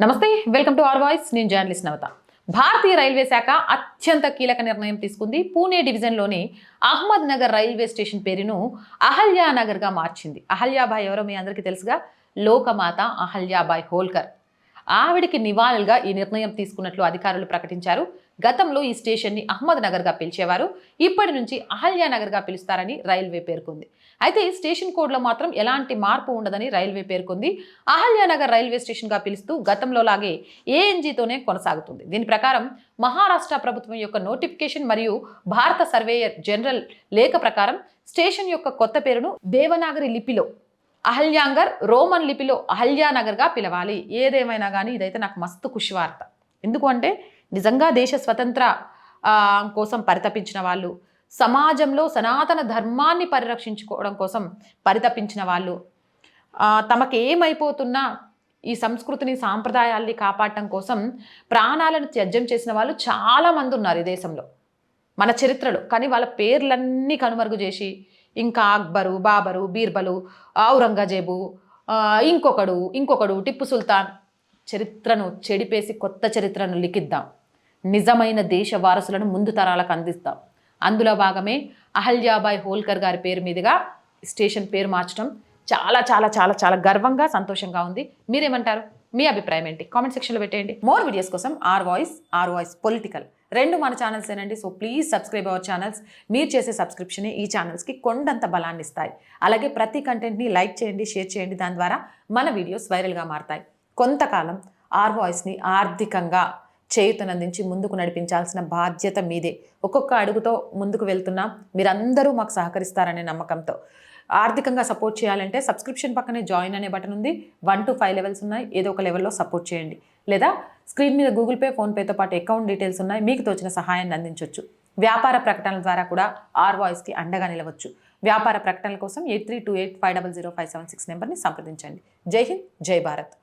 నమస్తే welcome to R voice. నేను journalist Navata. భారతీయ రైల్వే శాఖ అత్యంత కీలక నిర్ణయం తీసుకుంది. పూణే డివిజన్లోని అహ్మద్ నగర్ రైల్వే స్టేషన్ పేరును అహల్యానగర్గా మార్చింది. అహల్యాబాయ్ ఎవరో మీ అందరికీ తెలుసుగా. లోకమాత అహల్యాబాయ్ హోల్కర్. ఆవిడికి నివాళులుగా ఈ నిర్ణయం తీసుకున్నట్లు అధికారులు ప్రకటించారు. గతంలో ఈ స్టేషన్ని అహ్మద్ నగర్గా పిలిచేవారు. ఇప్పటి నుంచి అహల్యానగర్గా పిలుస్తారని రైల్వే పేర్కొంది. అయితే ఈ స్టేషన్ కోడ్లో మాత్రం ఎలాంటి మార్పు ఉండదని రైల్వే పేర్కొంది. అహల్యానగర్ రైల్వే స్టేషన్గా పిలుస్తూ గతంలో లాగే ఏఎన్జీతోనే కొనసాగుతుంది. దీని ప్రకారం మహారాష్ట్ర ప్రభుత్వం యొక్క నోటిఫికేషన్ మరియు భారత సర్వేయర్ జనరల్ లేఖ ప్రకారం స్టేషన్ యొక్క కొత్త పేరును దేవనాగరి లిపిలో అహల్యాంగర్ రోమన్ లిపిలో అహల్యానగర్గా పిలవాలి. ఏదేమైనా కానీ ఇదైతే నాకు మస్తు ఖుషి వార్త ఎందుకు అంటే నిజంగా దేశ స్వతంత్ర కోసం పరితపించిన వాళ్ళు సమాజంలో సనాతన ధర్మాన్ని పరిరక్షించుకోవడం కోసం పరితపించిన వాళ్ళు తమకు ఏమైపోతున్నా ఈ సంస్కృతిని సాంప్రదాయాల్ని కాపాడటం కోసం ప్రాణాలను త్యజ్యం చేసిన వాళ్ళు చాలామంది ఉన్నారు ఈ దేశంలో. మన చరిత్రలో. కానీ వాళ్ళ పేర్లన్నీ కనుమరుగు చేసి ఇంకా అక్బరు బాబరు బీర్బలు ఔరంగజేబు ఇంకొకడు ఇంకొకడు టిప్పు సుల్తాన్. చరిత్రను చెడిపేసి కొత్త చరిత్రను లిఖిద్దాం. నిజమైన దేశ వారసులను ముందు తరాలకు అందిస్తాం. అందులో భాగమే అహల్యాబాయ్ హోల్కర్ గారి పేరు మీదుగా స్టేషన్ పేరు మార్చడం చాలా చాలా చాలా చాలా గర్వంగా సంతోషంగా ఉంది. మీరేమంటారు? మీ అభిప్రాయం ఏంటి? కామెంట్ సెక్షన్లో పెట్టేయండి. మోర్ వీడియోస్ కోసం R voice R voice political. రెండు మన ఛానల్స్ ఏనండి. So please subscribe our channels మీరు చేసే సబ్స్క్రిప్షనే ఈ ఛానల్స్కి కొండంత బలాన్ని ఇస్తాయి. అలాగే ప్రతి కంటెంట్ని లైక్ చేయండి షేర్ చేయండి. దాని ద్వారా మన వీడియోస్ వైరల్గా మారతాయి. కొంతకాలం ఆర్ వాయిస్ని ఆర్థికంగా చేయుతనందించి ముందుకు నడిపించాల్సిన బాధ్యత మీదే. ఒక్కొక్క అడుగుతో ముందుకు వెళ్తున్నాం. మీరందరూ మాకు సహకరిస్తారనే నమ్మకంతో. ఆర్థికంగా సపోర్ట్ చేయాలంటే సబ్స్క్రిప్షన్ పక్కనే జాయిన్ అనే బటన్ ఉంది. వన్ టు ఫైవ్ లెవెల్స్ ఉన్నాయి. ఏదో ఒక లెవెల్లో సపోర్ట్ చేయండి. లేదా స్క్రీన్ మీద గూగుల్ పే ఫోన్పేతో పాటు అకౌంట్ డీటెయిల్స్ ఉన్నాయి. మీకు తోచిన సహాయాన్ని అందించవచ్చు వ్యాపార ప్రకటనల ద్వారా కూడా ఆర్ వాయిస్కి అండగా నిలవచ్చు. వ్యాపార ప్రకటనల కోసం eight three two eight five double zero five seven six నెంబర్ని సంప్రదించండి. జై హింద్ జై భారత్.